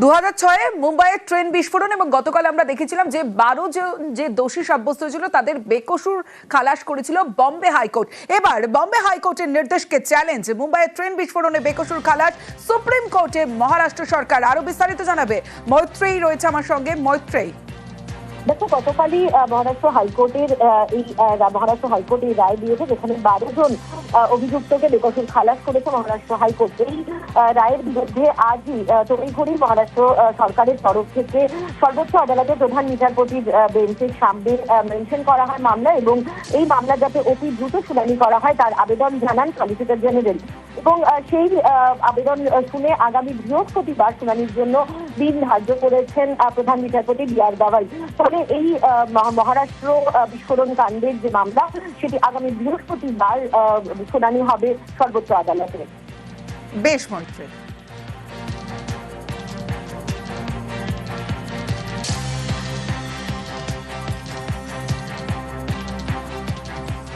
দু হাজার ছয়ে মুম্বাইয়ের ট্রেন বিস্ফোরণ এবং গতকাল আমরা দেখেছিলাম যে বারো যে দোষী সাব্যস্ত হয়েছিল তাদের বেকসুর খালাস করেছিল বম্বে হাইকোর্ট। এবার বম্বে হাইকোর্টের নির্দেশকে চ্যালেঞ্জ মুম্বাইয়ের ট্রেন বিস্ফোরণে বেকসুর খালাস সুপ্রিম কোর্টে মহারাষ্ট্র সরকার। আরও বিস্তারিত জানাবে মৈত্রেয়ী রয়েছে আমার সঙ্গে। মৈত্রেয়ী। দেখো, গতকালই মহারাষ্ট্র হাইকোর্টের এই মহারাষ্ট্র হাইকোর্ট এই রায় দিয়েছে যেখানে বারো জন অভিযুক্তকে বেকসুর খালাস করেছে মহারাষ্ট্র হাইকোর্ট। এই রায়ের বিরুদ্ধে আজই তড়িঘড়ি মহারাষ্ট্র সরকারের তরফ থেকে সর্বোচ্চ আদালতের প্রধান বিচারপতির বেঞ্চের সামনে মেনশন করা হয় মামলা এবং এই মামলা যাতে অতি দ্রুত শুনানি করা হয় তার আবেদন জানান সলিসিটর জেনারেল। এবং সেই আবেদন শুনে আগামী বৃহস্পতিবার শুনানির জন্য দিন ধার্য করেছেন প্রধান বিচারপতি বি আর ফলে এই আহ, মহারাষ্ট্র বিস্ফোরণ কাণ্ডের যে মামলা সেটি আগামী বৃহস্পতিবার শুনানি হবে সর্বোচ্চ আদালতে। বেশ মৈত্রেয়ী